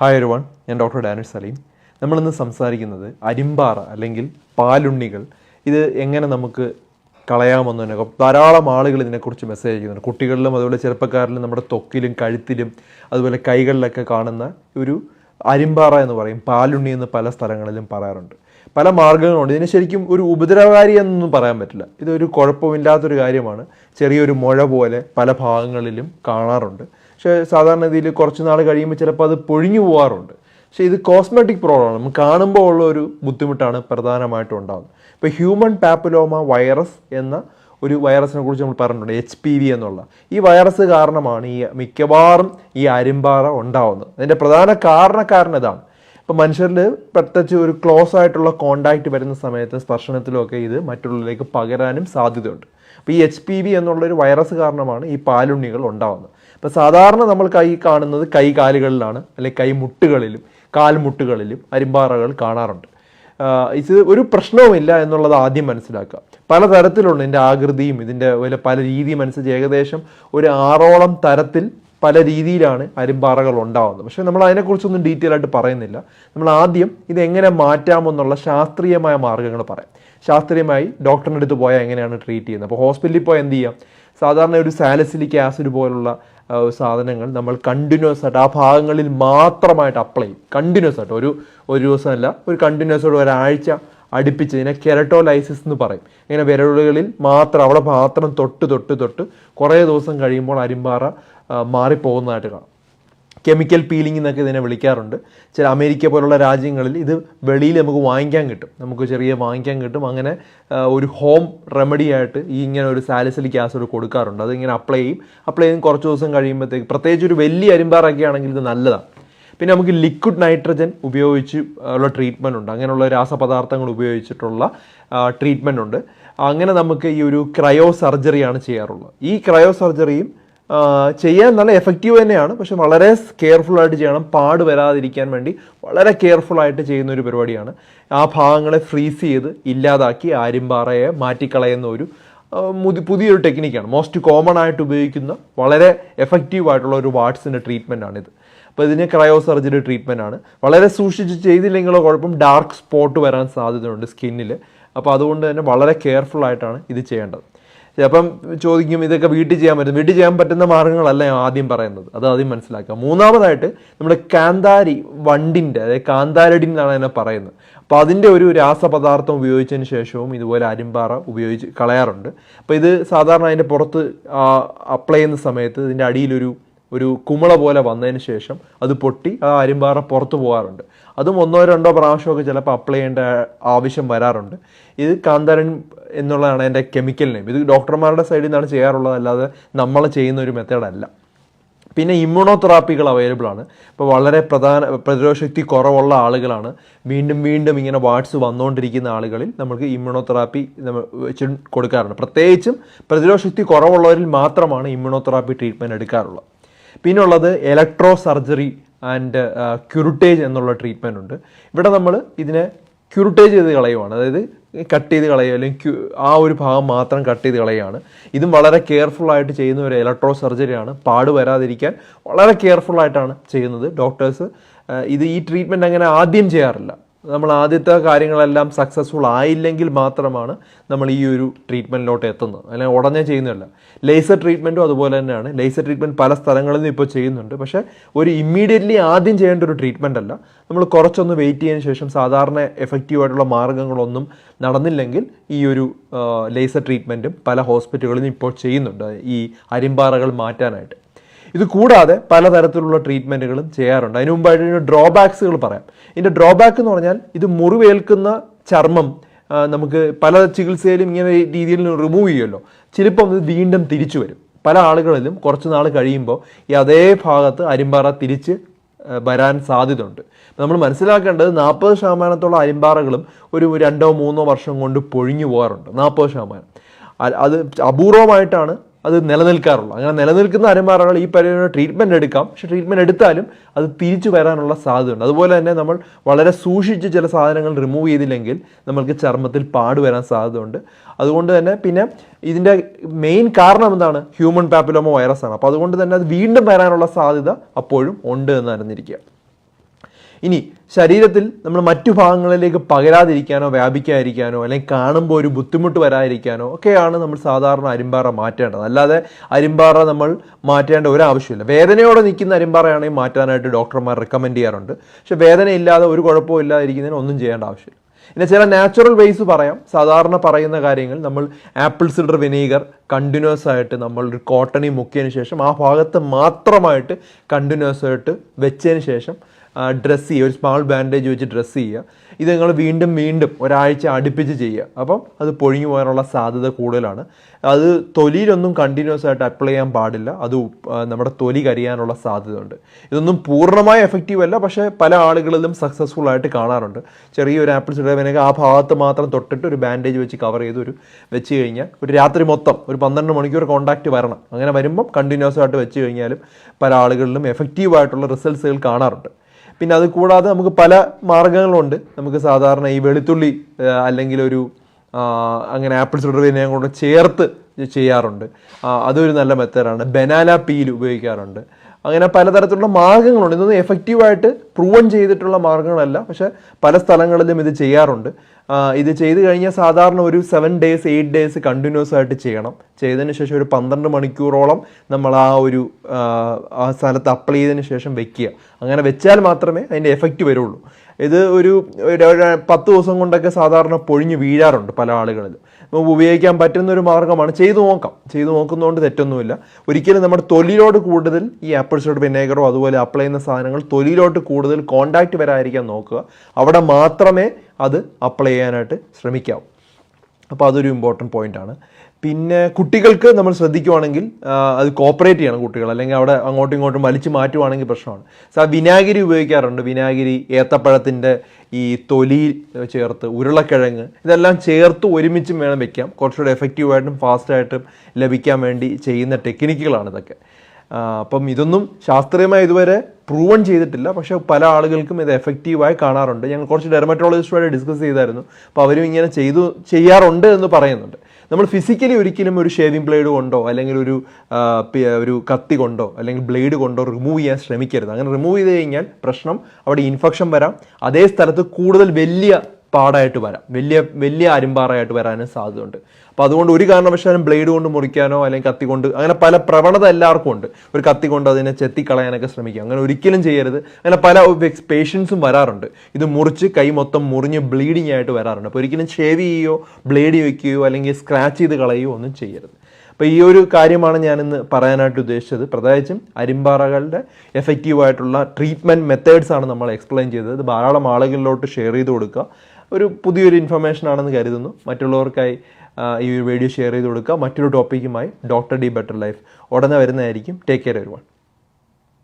Hi ഒരു one ഞാൻ doctor Danish Saleem നമ്മളിന്ന് സംസാരിക്കുന്നത് അരിമ്പാറ അല്ലെങ്കിൽ പാലുണ്ണികൾ. ഇത് എങ്ങനെ നമുക്ക് കളയാമെന്നതിനെ ധാരാളം ആളുകൾ ഇതിനെക്കുറിച്ച് മെസ്സേജ് അയക്കുന്നുണ്ട്. കുട്ടികളിലും അതുപോലെ ചെറുപ്പക്കാരിലും നമ്മുടെ തൊക്കിലും കഴുത്തിലും അതുപോലെ കൈകളിലൊക്കെ കാണുന്ന ഒരു അരിമ്പാറ എന്ന് പറയും. പാലുണ്ണി എന്ന് പല സ്ഥലങ്ങളിലും പറയാറുണ്ട്. പല മാർഗങ്ങളുണ്ട്. ഇതിന് ശരിക്കും ഒരു ഉപദ്രവകാരി എന്നൊന്നും പറയാൻ പറ്റില്ല. ഇതൊരു കുഴപ്പമില്ലാത്തൊരു കാര്യമാണ്. ചെറിയൊരു മുഴ പോലെ പല ഭാഗങ്ങളിലും കാണാറുണ്ട്. പക്ഷേ സാധാരണ രീതിയിൽ കുറച്ച് നാൾ കഴിയുമ്പോൾ ചിലപ്പോൾ അത് പൊഴിഞ്ഞു പോകാറുണ്ട് പക്ഷേ ഇത് കോസ്മെറ്റിക് പ്രോബ്ലമാണ് നമുക്ക് കാണുമ്പോൾ ഉള്ള ഒരു ബുദ്ധിമുട്ടാണ് പ്രധാനമായിട്ടും ഉണ്ടാകുന്നത് ഇപ്പോൾ ഹ്യൂമൻ പാപ്പുലോമ വൈറസ് എന്ന ഒരു വൈറസിനെ കുറിച്ച് നമ്മൾ പറഞ്ഞിട്ടുണ്ട് എച്ച് പി വി എന്നുള്ള. ഈ വൈറസ് കാരണമാണ് ഈ മിക്കവാറും ഈ അരിമ്പാറ ഉണ്ടാവുന്നത്. അതിന്റെ പ്രധാന കാരണക്കാരൻ ഇതാണ് ഇപ്പോൾ മനുഷ്യരിൽ പ്രത്യേകിച്ച് ഒരു ക്ലോസ് ആയിട്ടുള്ള കോണ്ടാക്റ്റ് വരുന്ന സമയത്ത് സ്പർശനത്തിലൊക്കെ ഇത് മറ്റുള്ളവരിലേക്ക് പകരാനും സാധ്യതയുണ്ട്. അപ്പോൾ ഈ എച്ച് പി വി എന്നുള്ളൊരു വൈറസ് കാരണമാണ് ഈ പാലുണ്ണികൾ ഉണ്ടാവുന്നത്. ഇപ്പോൾ സാധാരണ നമ്മൾ കൈ കാണുന്നത് കൈ കാലുകളിലാണ് അല്ലെങ്കിൽ കൈമുട്ടുകളിലും കാൽമുട്ടുകളിലും അരിമ്പാറകൾ കാണാറുണ്ട്. ഇത് ഒരു പ്രശ്നവുമില്ല എന്നുള്ളത് ആദ്യം മനസ്സിലാക്കുക. പലതരത്തിലുള്ള ഇതിന്റെ ആകൃതിയും ഇതിന്റെ വില പല രീതിയും അനുസരിച്ച് ഏകദേശം ഒരു ആറോളം തരത്തിൽ പല രീതിയിലാണ് അരിമ്പാറകൾ ഉണ്ടാവുന്നത്. പക്ഷേ നമ്മൾ അതിനെക്കുറിച്ചൊന്നും ഡീറ്റെയിൽ ആയിട്ട് പറയുന്നില്ല. നമ്മൾ ആദ്യം ഇത് എങ്ങനെ മാറ്റാമെന്നുള്ള ശാസ്ത്രീയമായ മാർഗങ്ങൾ പറയാം. ശാസ്ത്രീയമായി ഡോക്ടറിന്റെ അടുത്ത് പോയാൽ എങ്ങനെയാണ് ട്രീറ്റ് ചെയ്യുന്നത്? അപ്പോൾ ഹോസ്പിറ്റലിൽ പോയാൽ എന്ത് ചെയ്യാം? സാധാരണ ഒരു സാലസിലിക് ആസിഡ് പോലുള്ള സാധനങ്ങൾ നമ്മൾ കണ്ടിന്യൂസ് ആയിട്ട് ആ ഭാഗങ്ങളിൽ മാത്രമായിട്ട് അപ്ലൈ ചെയ്യും. കണ്ടിന്യൂസ് ആയിട്ട്. ഒരു ഒരു ദിവസമല്ല ഒരു കണ്ടിന്യൂസ് ആയിട്ട് ഒരാഴ്ച അടുപ്പിച്ച് ഇതിനെ കെരട്ടോലൈസിസ് എന്ന് പറയും. ഇങ്ങനെ വിരലുകളിൽ മാത്രം അവിടെ മാത്രം തൊട്ട് തൊട്ട് തൊട്ട് കുറേ ദിവസം കഴിയുമ്പോൾ അരിമ്പാറ മാറിപ്പോകുന്നതായിട്ട് കാണാം. കെമിക്കൽ പീലിംഗ് എന്നൊക്കെ ഇതിനെ വിളിക്കാറുണ്ട്. ചില അമേരിക്ക പോലുള്ള രാജ്യങ്ങളിൽ ഇത് വെളിയിൽ നമുക്ക് വാങ്ങിക്കാൻ കിട്ടും. നമുക്ക് ചെറിയ വാങ്ങിക്കാൻ കിട്ടും. അങ്ങനെ ഒരു ഹോം റെമഡി ആയിട്ട് ഈ ഇങ്ങനെ ഒരു സാലിസിലിക് ആസിഡ് കൊടുക്കാറുണ്ട്. അതിങ്ങനെ അപ്ലൈ ചെയ്യും. അപ്ലൈ ചെയ്യും. കുറച്ച് ദിവസം കഴിയുമ്പോഴത്തേക്ക് പ്രത്യേകിച്ച് ഒരു വലിയ അരിമ്പാറൊക്കെ ആണെങ്കിൽ ഇത് നല്ലതാണ്. പിന്നെ നമുക്ക് ലിക്വിഡ് നൈട്രജൻ ഉപയോഗിച്ച് ഉള്ള ട്രീറ്റ്മെന്റ് ഉണ്ട്. അങ്ങനെയുള്ള രാസപദാർത്ഥങ്ങൾ ഉപയോഗിച്ചിട്ടുള്ള ട്രീറ്റ്മെന്റ് ഉണ്ട്. അങ്ങനെ നമുക്ക് ഈ ഒരു ക്രയോ സർജറിയാണ് ചെയ്യാറുള്ളത്. ഈ ക്രയോ സർജറിയും ചെയ്യാൻ നല്ല എഫക്റ്റീവ് തന്നെയാണ്. പക്ഷെ വളരെ കെയർഫുൾ ആയിട്ട് ചെയ്യണം. പാട് വരാതിരിക്കാൻ വേണ്ടി വളരെ കെയർഫുൾ ആയിട്ട് ചെയ്യുന്ന ഒരു പരിപാടിയാണ്. ആ ഭാഗങ്ങളെ ഫ്രീസ് ചെയ്ത് ഇല്ലാതാക്കി ആര്യമ്പാറയെ മാറ്റിക്കളയുന്ന ഒരു പുതിയൊരു ടെക്നിക്കാണ് മോസ്റ്റ് കോമൺ ആയിട്ട് ഉപയോഗിക്കുന്ന വളരെ എഫക്റ്റീവ് ആയിട്ടുള്ള ഒരു വാട്സിന്റെ ട്രീറ്റ്മെന്റ് ആണിത്. അപ്പോൾ ഇതിന് ക്രയോ സർജറി ട്രീറ്റ്മെന്റ് ആണ്. വളരെ സൂക്ഷിച്ച് ചെയ്തില്ലെങ്കിലോ കുഴപ്പം. ഡാർക്ക് സ്പോട്ട് വരാൻ സാധ്യതയുണ്ട് സ്കിന്നിൽ അപ്പോൾ അതുകൊണ്ട് തന്നെ വളരെ കെയർഫുൾ ആയിട്ടാണ് ഇത് ചെയ്യേണ്ടത്. അപ്പം ചോദിക്കും ഇതൊക്കെ വീട്ടിൽ ചെയ്യാൻ പറ്റും. വീട്ടിൽ ചെയ്യാൻ പറ്റുന്ന മാർഗങ്ങളല്ല ആദ്യം പറയുന്നത്. അത് ആദ്യം മനസ്സിലാക്കുക. മൂന്നാമതായിട്ട് നമ്മുടെ കാന്താരി വണ്ടിന്റെ അതായത് കാന്താരടി എന്നാണ് അതിനെ പറയുന്നത്. അപ്പോൾ അതിന്റെ ഒരു രാസപദാർത്ഥം ഉപയോഗിച്ചതിന് ശേഷവും ഇതുപോലെ അരിമ്പാറ ഉപയോഗിച്ച് കളയാറുണ്ട്. അപ്പോൾ ഇത് സാധാരണ അതിന്റെ പുറത്ത് അപ്ലൈ ചെയ്യുന്ന സമയത്ത് ഇതിന്റെ അടിയിലൊരു ഒരു കുമള പോലെ വന്നതിന് ശേഷം അത് പൊട്ടി ആ അരിമ്പാറ പുറത്തു പോകാറുണ്ട്. അതും ഒന്നോ രണ്ടോ പ്രാവശ്യമൊക്കെ ചിലപ്പോൾ അപ്ലൈ ചെയ്യേണ്ട ആവശ്യം വരാറുണ്ട്. ഇത് കാന്താരൻ എന്നുള്ളതാണ് എന്റെ കെമിക്കൽ നെയിം ഇത് ഡോക്ടർമാരുടെ സൈഡിൽ നിന്നാണ് ചെയ്യാറുള്ളത് അല്ലാതെ നമ്മൾ ചെയ്യുന്ന ഒരു മെത്തേഡല്ല പിന്നെ ഇമ്മ്യൂണോ തെറാപ്പികൾ അവൈലബിൾ ആണ്. ഇപ്പോൾ വളരെ പ്രധാന പ്രതിരോധശക്തി കുറവുള്ള ആളുകളാണ്. വീണ്ടും വീണ്ടും ഇങ്ങനെ വാട്സ് വന്നുകൊണ്ടിരിക്കുന്ന ആളുകളിൽ നമുക്ക് ഇമ്മ്യൂണോതെറാപ്പി നമ്മൾ വെച്ച് കൊടുക്കാറുണ്ട്. പ്രത്യേകിച്ചും പ്രതിരോധശക്തി കുറവുള്ളവരിൽ മാത്രമാണ് ഇമ്മ്യൂണോ തെറാപ്പി ട്രീറ്റ്മെന്റ് എടുക്കാറുള്ളത്. പിന്നെ ഉള്ളത് ഇലക്ട്രോ സർജറി ആൻഡ് ക്യൂരിട്ടേജ് എന്നുള്ള ട്രീറ്റ്മെന്റ് ഉണ്ട്. ഇവിടെ നമ്മൾ ഇതിനെ ക്യൂരിട്ടേജ് ചെയ്ത് കളയുവാണ്. അതായത് കട്ട് ചെയ്ത് കളയുക അല്ലെങ്കിൽ ആ ഒരു ഭാഗം മാത്രം കട്ട് ചെയ്ത് കളയുകയാണ്. ഇതും വളരെ കെയർഫുൾ ആയിട്ട് ചെയ്യുന്ന ഒരു ഇലക്ട്രോ സർജറിയാണ് പാട് വരാതിരിക്കാൻ വളരെ കെയർഫുൾ ആയിട്ടാണ് ചെയ്യുന്നത്. ഡോക്ടേഴ്സ് ഇത് ഈ ട്രീറ്റ്മെന്റ് അങ്ങനെ ആദ്യം ചെയ്യാറില്ല. നമ്മൾ ആദ്യത്തെ കാര്യങ്ങളെല്ലാം സക്സസ്ഫുൾ ആയില്ലെങ്കിൽ മാത്രമാണ് നമ്മൾ ഈ ഒരു ട്രീറ്റ്മെന്റിലോട്ട് എത്തുന്നത്. അല്ലെങ്കിൽ ഉടനെ ചെയ്യുന്നതല്ല. ലേസർ ട്രീറ്റ്മെന്റും അതുപോലെ തന്നെയാണ്. ലേസർ ട്രീറ്റ്മെന്റ് പല സ്ഥലങ്ങളിൽ നിന്നും ഇപ്പോൾ ചെയ്യുന്നുണ്ട്. പക്ഷേ ഒരു ഇമ്മീഡിയറ്റ്ലി ആദ്യം ചെയ്യേണ്ട ഒരു ട്രീറ്റ്മെന്റ് അല്ല. നമ്മൾ കുറച്ചൊന്ന് വെയിറ്റ് ചെയ്തതിന് ശേഷം സാധാരണ എഫക്റ്റീവ് ആയിട്ടുള്ള മാർഗങ്ങളൊന്നും നടന്നില്ലെങ്കിൽ ഈ ഒരു ലേസർ ട്രീറ്റ്മെന്റും പല ഹോസ്പിറ്റലുകളിലും ഇപ്പോൾ ചെയ്യുന്നുണ്ട്. ഈ അരിമ്പാറകൾ മാറ്റാനായിട്ട്. ഇത് കൂടാതെ പലതരത്തിലുള്ള ട്രീറ്റ്മെന്റുകളും ചെയ്യാറുണ്ട്. അതിന് മുമ്പായിട്ട് ഇതിന് ഡ്രോബാക്സുകൾ പറയാം. ഇതിന്റെ ഡ്രോബാക്ക് എന്ന് പറഞ്ഞാൽ ഇത് മുറിവേൽക്കുന്ന ചർമ്മം നമുക്ക് പല ചികിത്സയിലും ഇങ്ങനെ രീതിയിൽ റിമൂവ് ചെയ്യുമല്ലോ. ചിലപ്പം ഇത് വീണ്ടും തിരിച്ചു വരും. പല ആളുകളിലും കുറച്ച് നാൾ കഴിയുമ്പോൾ ഈ അതേ ഭാഗത്ത് അരിമ്പാറ തിരിച്ച് വരാൻ സാധ്യതയുണ്ട്. നമ്മൾ മനസ്സിലാക്കേണ്ടത് നാൽപ്പത് ശതമാനത്തോളം അരിമ്പാറകളും ഒരു രണ്ടോ മൂന്നോ വർഷം കൊണ്ട് പൊഴിഞ്ഞു പോകാറുണ്ട്. നാൽപ്പത് ശതമാനം. അത് അപൂർവമായിട്ടാണ് അത് നിലനിൽക്കാറുള്ളൂ. അങ്ങനെ നിലനിൽക്കുന്ന അരമാറകൾ ഈ പരിപാടി ട്രീറ്റ്മെന്റ് എടുക്കാം. പക്ഷെ ട്രീറ്റ്മെന്റ് എടുത്താലും അത് തിരിച്ചു വരാനുള്ള സാധ്യതയുണ്ട്. അതുപോലെ തന്നെ നമ്മൾ വളരെ സൂക്ഷിച്ച് ചില സാധനങ്ങൾ റിമൂവ് ചെയ്തില്ലെങ്കിൽ നമ്മൾക്ക് ചർമ്മത്തിൽ പാട് വരാൻ സാധ്യതയുണ്ട്. അതുകൊണ്ട് തന്നെ പിന്നെ ഇതിന്റെ മെയിൻ കാരണം എന്താണ്? ഹ്യൂമൻ പാപ്പിലോമ വൈറസ് ആണ്. അപ്പോൾ അതുകൊണ്ട് തന്നെ അത് വീണ്ടും വരാനുള്ള സാധ്യത അപ്പോഴും ഉണ്ട് എന്ന് അറിഞ്ഞിരിക്കുക. ഇനി ശരീരത്തിൽ നമ്മൾ മറ്റു ഭാഗങ്ങളിലേക്ക് പകരാതിരിക്കാനോ വ്യാപിക്കാതിരിക്കാനോ അല്ലെങ്കിൽ കാണുമ്പോൾ ഒരു ബുദ്ധിമുട്ട് വരാതിരിക്കാനോ ഒക്കെയാണ് നമ്മൾ സാധാരണ അരിമ്പാറ മാറ്റേണ്ടത്. അല്ലാതെ അരിമ്പാറ നമ്മൾ മാറ്റേണ്ട ഒരു ആവശ്യമില്ല വേദനയോടെ നിൽക്കുന്ന അരിമ്പാറയാണെങ്കിൽ മാറ്റാനായിട്ട് ഡോക്ടർമാർ റെക്കമെൻഡ് ചെയ്യാറുണ്ട്. പക്ഷെ വേദനയില്ലാതെ ഒരു കുഴപ്പവും ഇല്ലാതിരിക്കുന്നതിന് ഒന്നും ചെയ്യേണ്ട ആവശ്യമില്ല. പിന്നെ ചില നാച്ചുറൽ വേസ് പറയാം. സാധാരണ പറയുന്ന കാര്യങ്ങൾ നമ്മൾ ആപ്പിൾ സിഡർ വിനീഗർ കണ്ടിന്യൂസ് ആയിട്ട് നമ്മൾ ഒരു കോട്ടണി മുക്കിയതിന് ശേഷം ആ ഭാഗത്ത് മാത്രമായിട്ട് കണ്ടിന്യൂസ് ആയിട്ട് വെച്ചതിന് ശേഷം ഡ്രസ്സ് ചെയ്യുക. ഒരു സ്മാൾ ബാൻഡേജ് വെച്ച് ഡ്രസ്സ് ചെയ്യുക. ഇത് നിങ്ങൾ വീണ്ടും വീണ്ടും ഒരാഴ്ച അടുപ്പിച്ച് ചെയ്യുക. അപ്പം അത് പൊഴിഞ്ഞു പോകാനുള്ള സാധ്യത കൂടുതലാണ്. അത് തൊലിയിലൊന്നും കണ്ടിന്യൂസ് ആയിട്ട് അപ്ലൈ ചെയ്യാൻ പാടില്ല. അത് നമ്മുടെ തൊലി കരിയാനുള്ള സാധ്യതയുണ്ട്. ഇതൊന്നും പൂർണമായി എഫക്റ്റീവ് അല്ല. പക്ഷേ പല ആളുകളിലും സക്സസ്ഫുൾ ആയിട്ട് കാണാറുണ്ട്. ചെറിയൊരു ആപ്പിൾ സിഡവിനൊക്കെ ആ ഭാഗത്ത് മാത്രം തൊട്ടിട്ട് ഒരു ബാൻഡേജ് വെച്ച് കവർ ചെയ്ത് ഒരു വെച്ച് കഴിഞ്ഞാൽ ഒരു രാത്രി മൊത്തം ഒരു പന്ത്രണ്ട് മണിക്കൂർ കോൺടാക്റ്റ് വരണം. അങ്ങനെ വരുമ്പം കണ്ടിന്യൂസ് ആയിട്ട് വെച്ച് കഴിഞ്ഞാലും പല ആളുകളിലും എഫക്റ്റീവ് ആയിട്ടുള്ള റിസൾട്ട്സുകൾ കാണാറുണ്ട്. പിന്നെ അത് കൂടാതെ നമുക്ക് പല മാർഗങ്ങളുണ്ട്. നമുക്ക് സാധാരണ ഈ വെളുത്തുള്ളി അല്ലെങ്കിൽ ഒരു അങ്ങനെ ആപ്പിൾ സിഡർ വിനയം കൊണ്ട് ചേർത്ത് ചെയ്യാറുണ്ട്. അതൊരു നല്ല മെത്തേഡാണ്. ബനാന പീൽ ഉപയോഗിക്കാറുണ്ട്. അങ്ങനെ പലതരത്തിലുള്ള മാർഗങ്ങളുണ്ട്. ഇതൊന്നും എഫക്റ്റീവായിട്ട് പ്രൂവൺ ചെയ്തിട്ടുള്ള മാർഗങ്ങളല്ല. പക്ഷേ പല സ്ഥലങ്ങളിലും ഇത് ചെയ്യാറുണ്ട്. ഇത് ചെയ്ത് കഴിഞ്ഞാൽ സാധാരണ ഒരു seven days eight days continuous ആയിട്ട് ചെയ്യണം. ചെയ്തതിന് ശേഷം ഒരു പന്ത്രണ്ട് മണിക്കൂറോളം നമ്മൾ ആ ഒരു ആ സ്ഥലത്ത് അപ്ലൈ ചെയ്തതിന് ശേഷം വെക്കുക. അങ്ങനെ വെച്ചാൽ മാത്രമേ അതിന്റെ എഫക്റ്റ് വരുള്ളൂ. ഇത് ഒരു പത്ത് ദിവസം കൊണ്ടൊക്കെ സാധാരണ പൊഴിഞ്ഞ് വീഴാറുണ്ട് പല ആളുകളിലും നമുക്ക് ഉപയോഗിക്കാൻ പറ്റുന്ന ഒരു മാർഗമാണ് ചെയ്തു നോക്കാം. ചെയ്തു നോക്കുന്നതുകൊണ്ട് തെറ്റൊന്നുമില്ല. ഒരിക്കലും നമ്മുടെ തൊലിയിലോട്ട് കൂടുതൽ ഈ ആപ്പിൾ സൈഡ് വിനേഗറോ അതുപോലെ അപ്ലൈ ചെയ്യുന്ന സാധനങ്ങൾ തൊലിയിലോട്ട് കൂടുതൽ കോണ്ടാക്ട് വരാതിരിക്കാൻ നോക്കുക. അവിടെ മാത്രമേ അത് അപ്ലൈ ചെയ്യാനായിട്ട് ശ്രമിക്കാവൂ. അപ്പോൾ അതൊരു ഇമ്പോർട്ടന്റ് പോയിന്റ് ആണ്. പിന്നെ കുട്ടികൾക്ക് നമ്മൾ ശ്രദ്ധിക്കുവാണെങ്കിൽ അത് കോപ്പറേറ്റ് ചെയ്യണം കുട്ടികൾ. അല്ലെങ്കിൽ അവിടെ അങ്ങോട്ടും ഇങ്ങോട്ടും വലിച്ചു മാറ്റുവാണെങ്കിൽ പ്രശ്നമാണ്. സാ വിനാഗിരി ഉപയോഗിക്കാറുണ്ട്. വിനാഗിരി ഏത്തപ്പഴത്തിന്റെ ഈ തൊലി ചേർത്ത് ഉരുളക്കിഴങ്ങ് ഇതെല്ലാം ചേർത്ത് ഒരുമിച്ചും വേണം വെക്കാം. കുറച്ചുകൂടെ എഫക്റ്റീവായിട്ടും ഫാസ്റ്റായിട്ടും ലഭിക്കാൻ വേണ്ടി ചെയ്യുന്ന ടെക്നിക്കുകളാണ് ഇതൊക്കെ. അപ്പം ഇതൊന്നും ശാസ്ത്രീയമായി ഇതുവരെ പ്രൂവൺ ചെയ്തിട്ടില്ല. പക്ഷേ പല ആളുകൾക്കും ഇത് എഫക്റ്റീവായി കാണാറുണ്ട്. ഞങ്ങൾ കുറച്ച് ഡെർമറ്റോളജിസ്റ്റുമായിട്ട് ഡിസ്കസ് ചെയ്തായിരുന്നു. അപ്പോൾ അവരും ഇങ്ങനെ ചെയ്തു ചെയ്യാറുണ്ട് എന്ന് പറയുന്നുണ്ട്. നമ്മൾ ഫിസിക്കലി ഒരിക്കലും ഒരു ഷേവിംഗ് ബ്ലേഡ് കൊണ്ടോ അല്ലെങ്കിൽ ഒരു ഒരു കത്തി കൊണ്ടോ അല്ലെങ്കിൽ ബ്ലേഡ് കൊണ്ടോ റിമൂവ് ചെയ്യാൻ ശ്രമിക്കരുത്. അങ്ങനെ റിമൂവ് ചെയ്ത് കഴിഞ്ഞാൽ പ്രശ്നം അവിടെ ഇൻഫെക്ഷൻ വരാം. അതേ സ്ഥലത്ത് കൂടുതൽ വലിയ പാടായിട്ട് വരാം. വലിയ വലിയ അരുമ്പാറായിട്ട് വരാനും സാധ്യതയുണ്ട്. അപ്പോൾ അതുകൊണ്ട് ഒരു കാരണവശാലും ബ്ലേഡ് കൊണ്ട് മുറിക്കാനോ അല്ലെങ്കിൽ കത്തി കൊണ്ട് അങ്ങനെ പല പ്രവണത എല്ലാവർക്കും ഉണ്ട്. ഒരു കത്തി കൊണ്ട് അതിനെ ചെത്തിക്കളയാനൊക്കെ ശ്രമിക്കുക. അങ്ങനെ ഒരിക്കലും ചെയ്യരുത്. അങ്ങനെ പല പേഷ്യൻസും വരാറുണ്ട്. ഇത് മുറിച്ച് കൈ മൊത്തം മുറിഞ്ഞ് ബ്ലീഡിങ് ആയിട്ട് വരാറുണ്ട്. അപ്പോൾ ഒരിക്കലും ഷേവ് ചെയ്യുകയോ ബ്ലേഡ് വയ്ക്കുകയോ അല്ലെങ്കിൽ സ്ക്രാച്ച് ചെയ്ത് കളയുകയോ ഒന്നും ചെയ്യരുത്. അപ്പോൾ ഈ ഒരു കാര്യമാണ് ഞാനിന്ന് പറയാനായിട്ട് ഉദ്ദേശിച്ചത്. പ്രത്യേകിച്ചും അരിമ്പാറകളുടെ എഫക്റ്റീവായിട്ടുള്ള ട്രീറ്റ്മെന്റ് മെത്തേഡ്സ് ആണ് നമ്മൾ എക്സ്പ്ലെയിൻ ചെയ്തത്. ധാരാളം ആളുകളിലോട്ട് ഷെയർ ചെയ്ത് കൊടുക്കുക. ഒരു പുതിയൊരു ഇൻഫർമേഷൻ ആണെന്ന് കരുതുന്നു. മറ്റുള്ളവർക്കായി ഈ ഒരു വീഡിയോ ഷെയർ ചെയ്ത് കൊടുക്കുക. മറ്റൊരു ടോപ്പിക്കുമായി ഡോക്ടർ ഡി ബെറ്റർ ലൈഫ് ഉടനെ വരുന്നതായിരിക്കും. ടേക്ക് കെയർ ഒരുപാട്